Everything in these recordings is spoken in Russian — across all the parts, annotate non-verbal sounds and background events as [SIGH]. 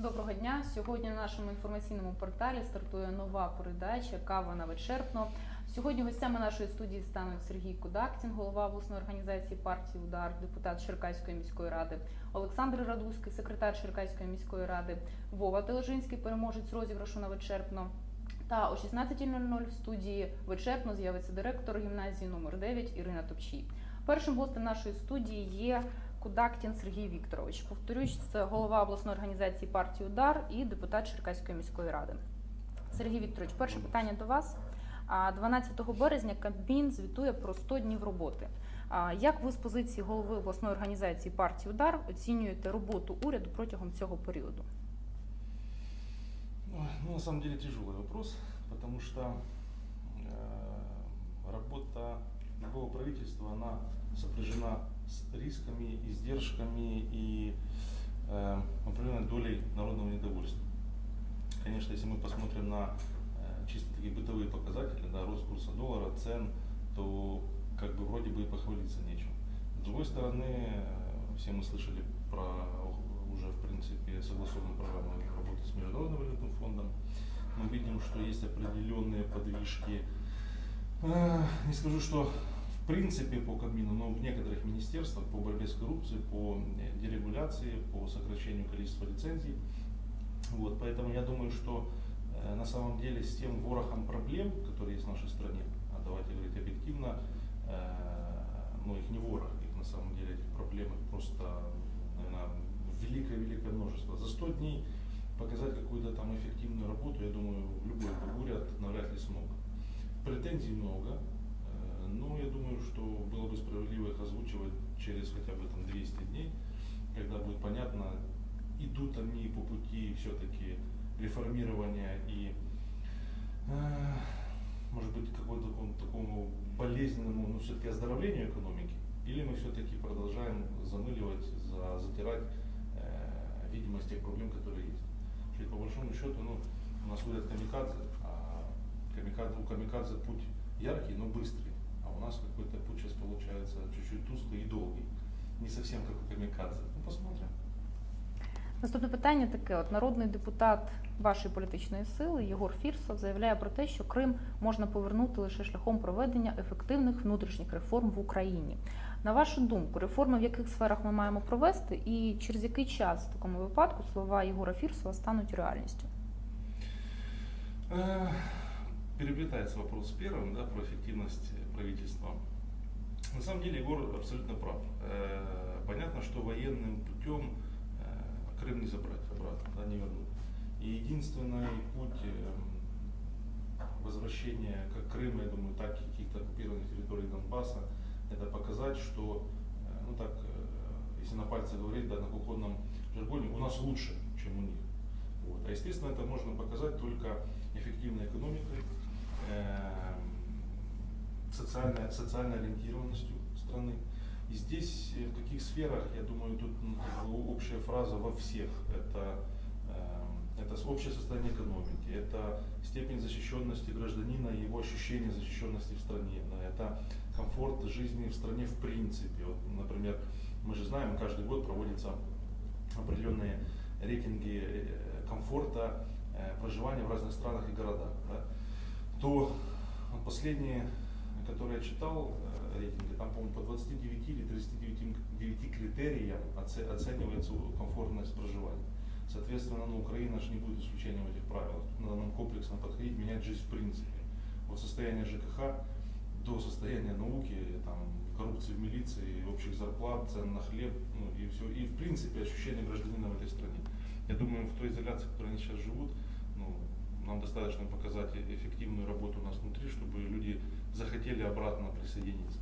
Доброго дня. Сьогодні на нашому інформаційному порталі стартує нова передача Кава на вичерпно. Сьогодні гостями нашої студії стануть Сергій Кудактін, голова обласної організації партії Удар, депутат Черкаської міської ради, Олександр Радуський, секретар Черкаської міської ради, Вова Тележинський, переможець розіграшу на вичерпно. Та о 16.00 в студії вичерпно з'явиться директор гімназії номер 9 Ірина Топчій. Першим гостем нашої студії є Кудактін Сергій Вікторович. Повторюсь, це голова обласної організації партії Удар і депутат Черкаської міської ради. Сергій Вікторович, перше питання до вас. 12 березня Кабмін звітує про 100 днів роботи. Як ви з позиції голови обласної організації партії Удар оцінюєте роботу уряду протягом цього періоду? Ну, на самом деле тяжелый вопрос, потому что э, работа любого правительства, она сопряжена с рисками, издержками и э, определенной долей народного недовольства. Конечно, если мы посмотрим на э, чисто такие бытовые показатели, да, рост курса доллара, цен, то как бы вроде бы и похвалиться нечем. С другой стороны, э, все мы слышали про уже, в принципе, согласованную программу работы с Международным валютным фондом. Мы видим, что есть определенные подвижки. Э, Не скажу, что принципе по Кабмину, но в некоторых министерствах по борьбе с коррупцией, по э, дерегуляции, по сокращению количества лицензий. Вот, поэтому я думаю, что э, на самом деле с тем ворохом проблем, которые есть в нашей стране, а давайте говорить объективно, э, ну их не ворох, их на самом деле этих проблем просто, наверное, великое-великое множество. За 100 дней показать какую-то там эффективную работу, я думаю, любой уряд навряд ли смог. Претензий много, но я думаю, что было бы справедливо их озвучивать через хотя бы там 200 дней, когда будет понятно, идут они по пути все-таки реформирования и, э, может быть, какому-то такому, болезненному, но все-таки оздоровлению экономики, или мы все-таки продолжаем замыливать, за- затирать э, видимость тех проблем, которые есть. И по большому счету, ну, у нас ходят камикадзе, а камикадзе, у камикадзе путь яркий, но быстрый, у нас какой-то путь сейчас получается чуть-чуть тусклый и долгий. Не совсем как у камикадзе. Ну, посмотрим. Наступне питання таке: от народний депутат вашої політичної сили Єгор Фірсов заявляє про те, що Крим можна повернути лише шляхом проведення ефективних внутрішніх реформ в Україні. На вашу думку, реформи в яких сферах ми маємо провести, і через який час в такому випадку слова Єгора Фірсова стануть реальністю? Э, Переплетается вопрос с первым, да, про эффективность Правительства. На самом деле Егор абсолютно прав. Э, Понятно, что военным путем э, Крым не забрать обратно, да, не вернуть. И единственный путь э, возвращения как Крыма, я думаю, так и каких-то оккупированных территорий Донбасса, это показать, что, э, ну так, если на пальце говорить, да, на кухонном жаргоне, у нас лучше, чем у них. Вот. А естественно, это можно показать только эффективной экономикой, эм, социальной, социальной ориентированностью страны. И здесь э, в каких сферах, я думаю, тут общая фраза во всех. Это, эм, это общее состояние экономики, это степень защищенности гражданина и его ощущение защищенности в стране. это комфорт жизни в стране в принципе. Вот, например, мы же знаем, каждый год проводятся определенные рейтинги э, комфорта э, проживания в разных странах и городах, да, то последние, которые я читал, э, рейтинги, там, по-моему, по 29 или 39 9 критериям оце- оценивается комфортность проживания. Соответственно, ну, Украина же не будет исключением этих правил. Надо нам комплексно подходить, менять жизнь в принципе. От состояния ЖКХ до состояния науки, там, коррупции в милиции, общих зарплат, цен на хлеб, ну и все, и в принципе ощущение гражданина в этой стране. Я думаю, в той изоляции, в которой они сейчас живут, нам достаточно показать э- эффективную работу у нас внутри, чтобы люди захотели обратно присоединиться.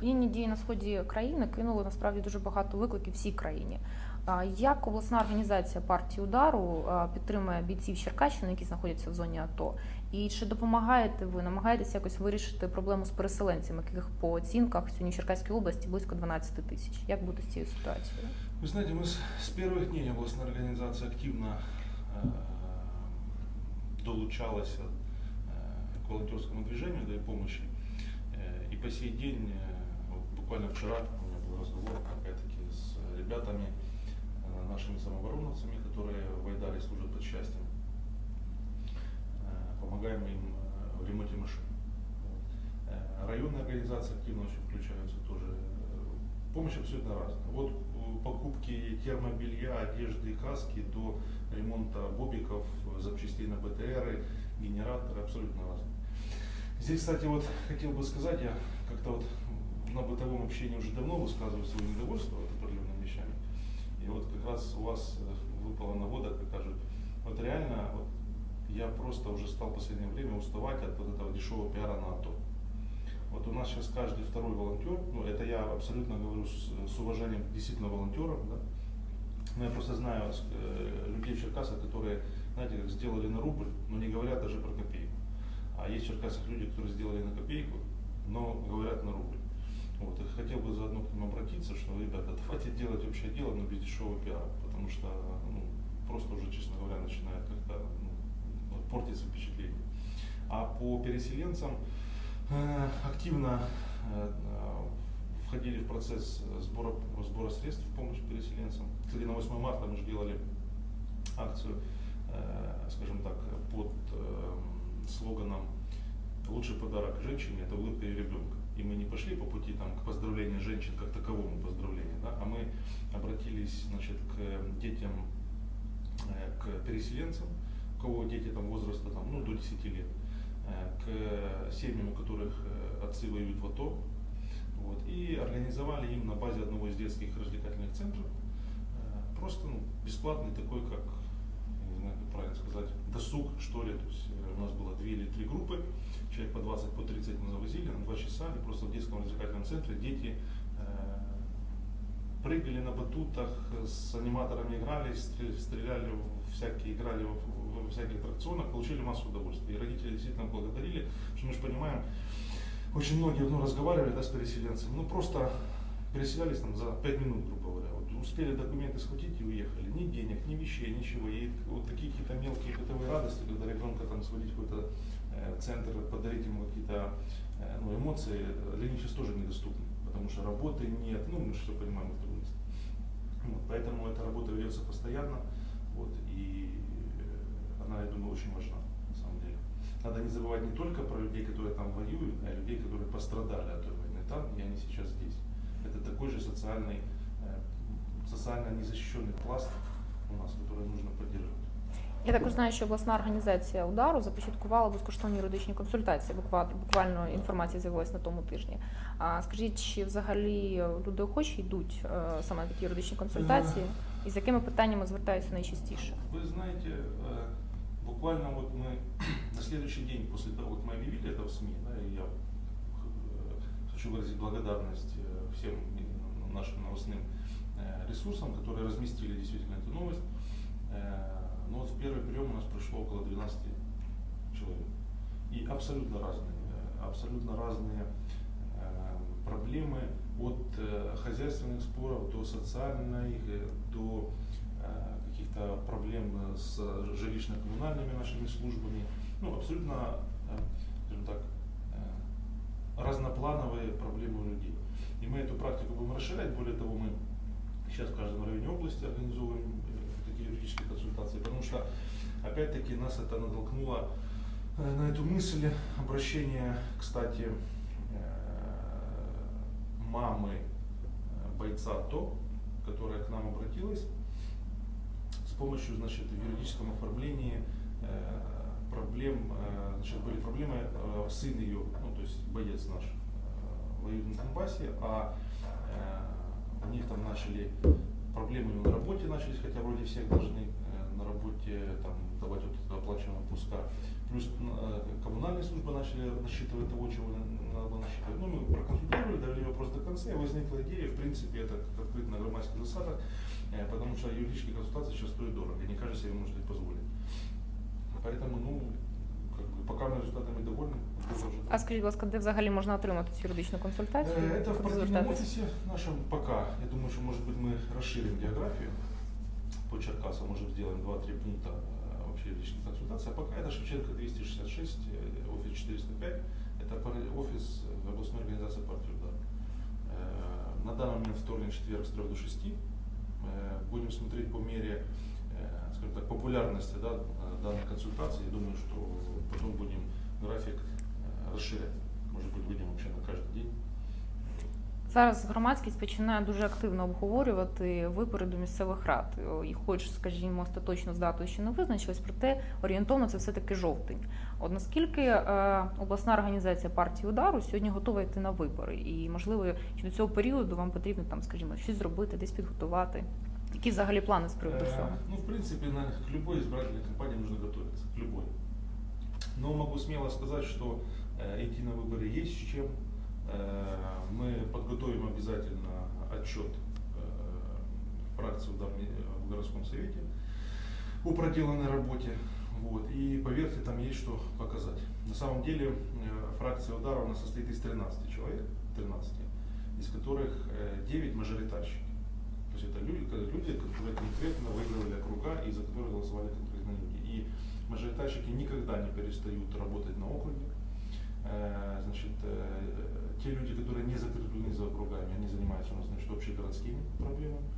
Воєнні дії на сході країни кинули насправді дуже багато викликів всій країні. А Як обласна організація партії удару а, підтримує бійців Черкащини, які знаходяться в зоні АТО? І чи допомагаєте ви, намагаєтесь якось вирішити проблему з переселенцями, яких по оцінках сьогодні в Черкаській області близько 12 тисяч? Як бути з цією ситуацією? Вы знаете, мы с, с первых дней областная организация активно э, долучалась э, к волонтерскому движению, да и помощи. Э, и по сей день, э, буквально вчера у меня был разговор, опять-таки, с ребятами нашими самообороновцами, которые в Айдаре служат под счастьем. Помогаем им в ремонте машин. Районные организации активно очень включаются тоже. Помощь абсолютно разная. Вот покупки термобелья, одежды, каски до ремонта бобиков, запчастей на БТРы, генераторы абсолютно разные. Здесь, кстати, вот хотел бы сказать, я как-то вот на бытовом общении уже давно высказываю свое недовольство вот определенными вещами. И вот как раз у вас э, выпала нагода, как кажут, вот реально вот я просто уже стал в последнее время уставать от вот этого дешевого пиара на АТО. Вот у нас сейчас каждый второй волонтер, ну это я абсолютно говорю с, с уважением действительно волонтерам, да. Но я просто знаю э, людей в Черкасах, которые, знаете, как сделали на рубль, но не говорят даже про копейку. А есть в Черкасах люди, которые сделали на копейку, но говорят на рубль. Вот, и хотел бы заодно к ним обратиться, что, ребята, [LAUGHS] давайте делать общее дело, но без дешевого пиара, потому что ну, просто уже, честно говоря, начинает как-то ну, портиться впечатление. А по переселенцам активно э, э, входили в процесс сбора, сбора средств в помощь переселенцам. Кстати, на 8 марта мы же делали акцию, э, скажем так, под слоганом «Лучший подарок женщине – это улыбка ее ребенка». И мы не пошли по пути там, к поздравлению женщин как таковому поздравлению, да, а мы обратились значит, к детям, к переселенцам, у кого дети там, возраста там, ну, до 10 лет, к семьям, у которых э, отцы воюют в АТО, вот, и организовали им на базе одного из детских развлекательных центров э, просто ну, бесплатный такой, как, не знаю, как правильно сказать, досуг, что ли. То есть э, у нас было две или три группы, человек по 20, по 30 мы завозили на два часа, и просто в детском развлекательном центре дети прыгали на батутах, с аниматорами играли, стрел- стреляли в всякие, играли в, в- в всяких аттракционах, получили массу удовольствия. И родители действительно благодарили, что мы же понимаем, очень многие ну, разговаривали да, с переселенцами, ну просто переселялись там за 5 минут, грубо говоря. Вот, успели документы схватить и уехали. Ни денег, ни вещей, ничего. И вот такие какие-то мелкие бытовые радости, когда ребенка там сводить в какой-то э, центр, подарить ему какие-то э, ну, эмоции, для них сейчас тоже недоступны. Потому что работы нет, ну мы же все понимаем, трудности. Вот, поэтому эта работа ведется постоянно. Вот, и э, она, я думаю, очень важна на самом деле. Надо не забывать не только про людей, которые там воюют, а и людей, которые пострадали от той войны там, и они сейчас здесь. Это такой же социальный, э, социально незащищенный пласт у нас, который нужно поддерживать. Я також знаю, що обласна організація удару започаткувала безкоштовні юридичні консультації. Буквально, буквально інформація з'явилась на тому тижні. А скажіть, чи взагалі люди охочі йдуть е, саме на такі юридичні консультації? І з якими питаннями звертаються найчастіше? Вы знаете, э, буквально вот мы [CLEARS THROAT] на следующий день после того, как мы объявили это в СМИ, да, я э, хочу выразить благодарность э, всем нашим новостным ресурсам, которые разместили действительно эту новость. Но вот в первый прием у нас пришло около 12 человек. И абсолютно разные, абсолютно разные проблемы от э, хозяйственных споров до социальных, э, до э, каких-то проблем с жилищно-коммунальными нашими службами. Ну, абсолютно, скажем так, разноплановые проблемы у людей. И мы эту практику будем расширять. Более того, мы сейчас в каждом районе области организовываем такие юридические консультации, потому что, опять-таки, нас это натолкнуло на эту мысль обращения, кстати, мамы э, бойца ТО, которая к нам обратилась с помощью, значит, в юридическом оформлении э, проблем, э, значит, были проблемы, сын ее, ну, то есть боец наш, воюет на Донбассе, а у них там начали проблемы на работе начались, хотя вроде всех должны на работе там давать вот это оплачиваемые отпуска. Плюс э, коммунальные службы начали насчитывать того, чего на- надо было насчитывать. Ну, мы проконсультировали, довели вопрос до конца, и возникла идея, в принципе, это как открыто на громадских засадах, э, потому что юридические консультации сейчас стоят дорого, и не каждый себе может это позволить. Поэтому, ну, как бы, пока мы результатами довольны, продолжим. А скажіть, будь ласка, де взагалі можна отримати цю юридичну консультацію? Э, Это в Куди партийном звертатись? офисе нашем пока. Я думаю, что, может быть, мы расширим географию по Черкасам, может, сделаем 2-3 пункта э, вообще личной консультации. А пока это Шевченко 266, э, офис 405. Это офис областной организации партии «Удар». Э, На данный момент вторник, четверг с 3 до 6. э, будем смотреть по мере, скажем так, популярности да, данной консультации. Я думаю, что потом будем график расширять. Может быть, будем вообще на каждый день. Зараз громадськість починає дуже активно обговорювати вибори до місцевих рад. О, І хоч, скажімо, остаточно з датою ще не визначилось, проте орієнтовно це все-таки жовтень. От наскільки е, обласна організація партії удару сьогодні готова йти на вибори? І можливо, що до цього періоду вам потрібно там, скажімо, щось зробити, десь підготувати. Які взагалі плани з приводу Э, цього? Ну, в принципе, на, к любой избирательной кампании нужно готовиться, к любой. Но могу смело сказать, что э, идти на выборы есть с чем. Э, мы подготовим обязательно отчет э, фракции в, городском совете о проделанной работе. Вот. И поверьте, там есть что показать. На самом деле э, фракция удара у нас состоит из 13 человек, 13, из которых э, 9 мажоритарщики. То есть это люди, люди, которые конкретно выигрывали округа и за которые голосовали конкретно люди. И мажоритарщики никогда не перестают работать на округе. Э, Значит, э, те люди, которые не закреплены за округами, они занимаются у нас значит, общегородскими проблемами.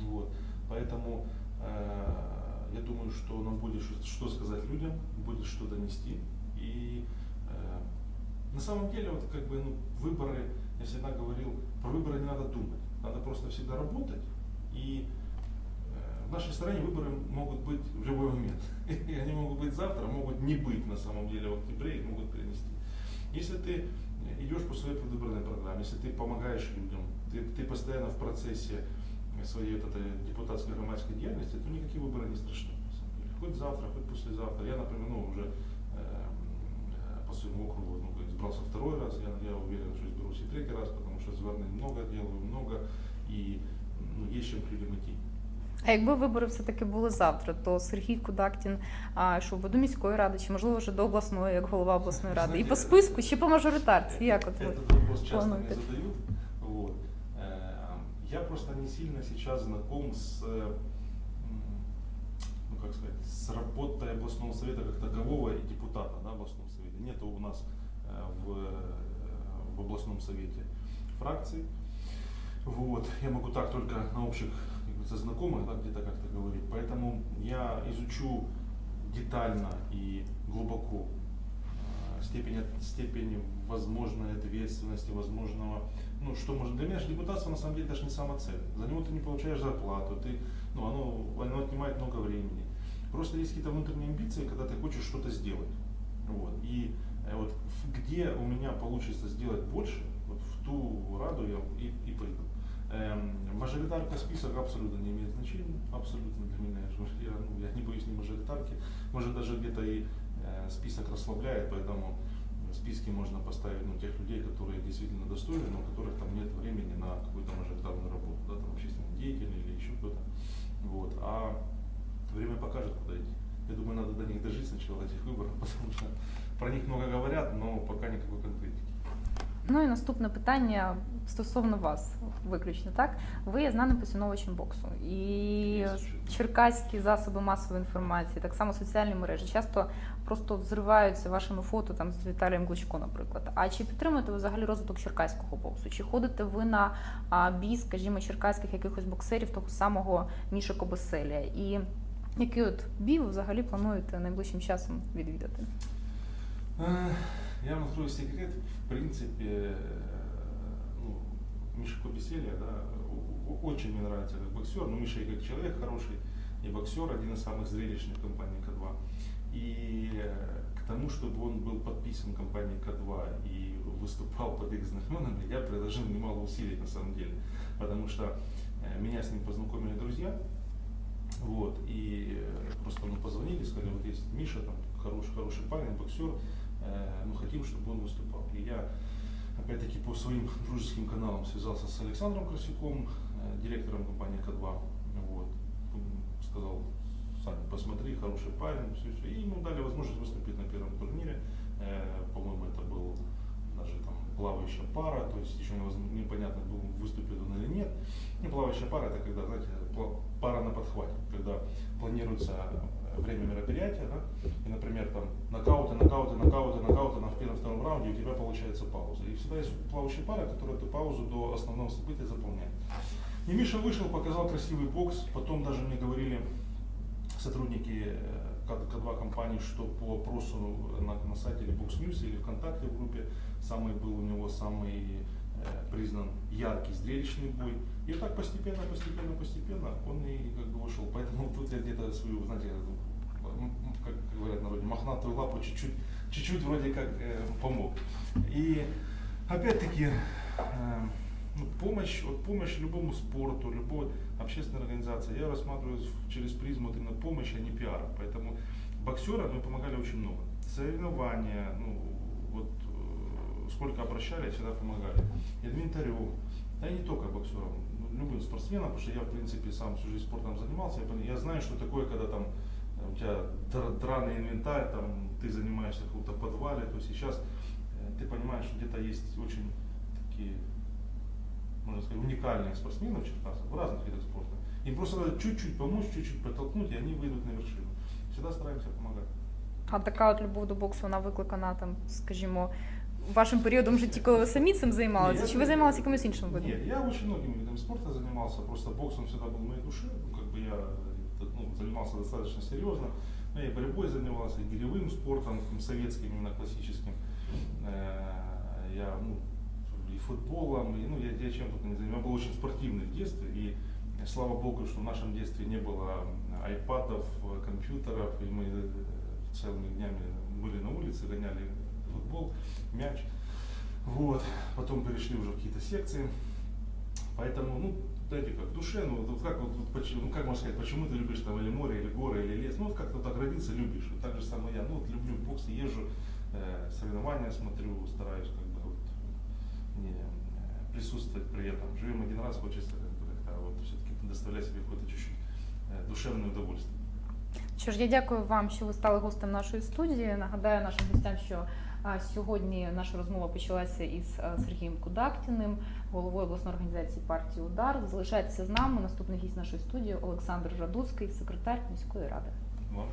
Вот. Поэтому э, я думаю, что нам будет что, сказать людям, будет что донести. И э, на самом деле, вот как бы ну, выборы, я всегда говорил, про выборы не надо думать, надо просто всегда работать. И в нашей стране выборы могут быть в любой момент. [LAUGHS] И они могут быть завтра, могут не быть на самом деле в октябре, их могут перенести. Если ты идешь по своей предвыборной программе, если ты помогаешь людям, ты, ты постоянно в процессе своей вот этой депутатской громадской деятельности, то никакие выборы не страшны. на самом деле. Хоть завтра, хоть послезавтра. Я, например, ну, уже э, по своему округу ну, избрался второй раз. Я, я уверен, что изберусь и третий раз, потому что звернень много делаю, много, и ну, есть чем к людям идти. А якби вибори все-таки були завтра, то Сергій Кудактін а, йшов би до міської ради, чи можливо вже до обласної, як голова обласної ради, і по Знаете, списку, чи по мажоритарці? Як от ви? Этот вопрос часто мне плануете? задают. Вот. Э, Я просто не сильно сейчас знаком с, э, м, ну как сказать, с работой областного совета как такового и депутата да, областного совета. Нету у нас э, в, э, в областном совете фракций. Вот. Я могу так только на общих говорится, знакомых да, где-то как-то говорить. Поэтому я изучу детально и глубоко э, степень, степень возможной ответственности, возможного, ну, что может, для меня же депутатство на самом деле даже не самоцель. За него ты не получаешь зарплату, ты, ну, оно, оно отнимает много времени. Просто есть какие-то внутренние амбиции, когда ты хочешь что-то сделать. Вот. И э, вот где у меня получится сделать больше, вот в ту раду я и, и пойду. Эм, мажоритарка список абсолютно не имеет значения, абсолютно для меня. Я, ну, я не боюсь ни мажоритарки, может даже где-то и э, список расслабляет, поэтому в списке можно поставить ну, тех людей, которые действительно достойны, но у которых там нет времени на какую-то мажоритарную работу, да, там общественный деятель или еще кто-то. Вот. А время покажет, куда идти. Я думаю, надо до них дожить сначала, [LAUGHS] этих выборов, потому что про них много говорят, но пока никакой конкретики. Ну і наступне питання стосовно вас, виключно так. Ви є знаним поціновувачем боксу. І черкаські засоби масової інформації, так само соціальні мережі, часто просто взриваються вашими фото там з Віталієм Кличко, наприклад. А чи підтримуєте ви взагалі розвиток черкаського боксу? Чи ходите ви на бій, скажімо, черкаських якихось боксерів, того самого Міша Кобеселя? І який от бій ви взагалі плануєте найближчим часом відвідати? Я вам открою секрет. В принципе, э, ну, Миша Кобеселья, да, очень мне нравится как боксер, но Миша и как человек хороший, и боксер, один из самых зрелищных компаний К2. И э, к тому, чтобы он был подписан компанией К2 и выступал под их знаменами, я приложил немало усилий на самом деле. Потому что э, меня с ним познакомили друзья, вот, и просто ну, позвонили, сказали, вот есть Миша, там, хороший, хороший парень, боксер, мы хотим, чтобы он выступал. И я, опять-таки, по своим [LAUGHS] дружеским каналам связался с Александром Красюком, э, директором компании К2, вот, сказал, Саня, посмотри, хороший парень, все, все. И ему дали возможность выступить на первом турнире, Э, по-моему, это был даже там плавающая пара, то есть еще непонятно, выступит он или нет. Не плавающая пара, это когда, знаете, пара на подхвате, когда планируется э, время мероприятия, да, и, например, там нокауты, нокауты, нокауты, нокауты на первом-втором раунде, у тебя получается пауза. И всегда есть плавающая пара, которая эту паузу до основного события заполняет. И Миша вышел, показал красивый бокс. Потом даже мне говорили сотрудники э, К- К2 компании, что по опросу на, на сайте или Box News, или ВКонтакте в группе, самый был у него самый э, признан яркий зрелищный бой. И так постепенно, постепенно, постепенно он и как бы вышел. Поэтому [LAUGHS] тут я где-то свою, знаете, м, как говорят народе, мохнатую лапу чуть-чуть, чуть-чуть вроде как э, помог. И опять-таки э, ну, помощь, вот помощь любому спорту, любой общественной организации, я рассматриваю через призму вот именно помощи, а не пиара. Поэтому боксерам мы помогали очень много. Соревнования, ну, вот э, сколько обращали, всегда помогали. И инвентарем, да и не только боксерам, ну, любым спортсменам, потому что я, в принципе, сам всю жизнь спортом занимался, я, я знаю, что такое, когда там э, у тебя др- драный инвентарь, там ты занимаешься в каком-то подвале, то сейчас э, ты понимаешь, что где-то есть очень такие можно сказать, уникальных спортсменов в Черкасах в разных видах спорта. Им просто надо чуть-чуть помочь, чуть-чуть подтолкнуть, и они выйдут на вершину. Всегда стараемся помогать. А така от любов до боксу, вона викликана там, скажімо, вашим періодом в житті, коли ви самі цим займалися, Ні, чи я- ви займалися якимось іншим видом? Нет, я очень многими видами спорта занимался, просто боксом всегда был в моей душе, ну, как бы я э, ну, занимался достаточно серьезно, ну, я и борьбой занимался, и гиревым спортом, таким советским, именно классическим, Э, я, ну, и футболом, и, ну, я, я чем только не занимался, я был очень спортивный в детстве, и э, слава богу, что в нашем детстве не было айпадов, э, компьютеров, и мы э, целыми днями были на улице, гоняли футбол, мяч. Вот, потом перешли уже в какие-то секции. Поэтому, ну, знаете, как в душе, ну, вот как, вот, вот почему, ну, как можно сказать, почему ты любишь там или море, или горы, или лес, ну, вот как-то так родился, любишь. Вот так же самое я, ну, вот люблю бокс, езжу, э, соревнования смотрю, стараюсь как бы вот не, э, присутствовать при этом. Живем один раз, хочется как бы как-то вот все-таки доставлять себе какое-то чуть-чуть э, душевное удовольствие. Що ж, я дякую вам, що ви стали гостем нашої студії. Нагадаю нашим гостям, що а, сьогодні наша розмова почалася із Сергієм Кудактіним, головою обласної організації партії Удар. Залишайтеся з нами. Наступний гість нашої студії Олександр Радуцький, секретар міської ради. Вам.